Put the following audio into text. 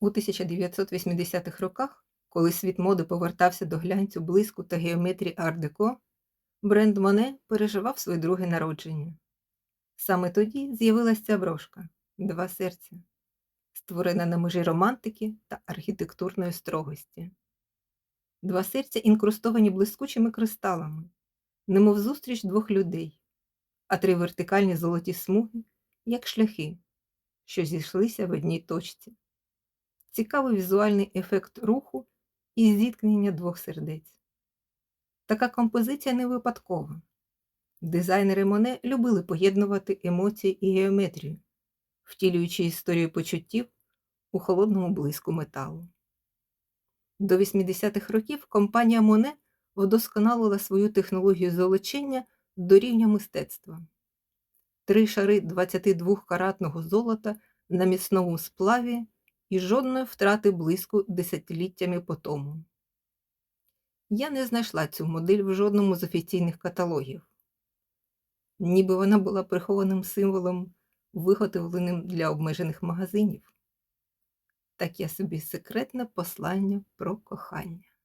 У 1980-х роках, коли світ моди повертався до глянцю блиску та геометрії ар-деко, бренд Моне переживав своє друге народження. Саме тоді з'явилася ця брошка Два серця, створена на межі романтики та архітектурної строгості. Два серця інкрустовані блискучими кристалами, немов зустріч двох людей, а три вертикальні золоті смуги, як шляхи, що зійшлися в одній точці. Цікавий візуальний ефект руху і зіткнення двох сердець. Така композиція не випадкова. Дизайнери Моне любили поєднувати емоції і геометрію, втілюючи історію почуттів у холодному блиску металу. До 80-х років компанія Моне вдосконалила свою технологію золочення до рівня мистецтва. Три шари 22-каратного золота на міцному сплаві і жодної втрати близько десятиліттями по тому. Я не знайшла цю модель в жодному з офіційних каталогів, ніби вона була прихованим символом, виготовленим для обмежених магазинів. Так я собі секретне послання про кохання.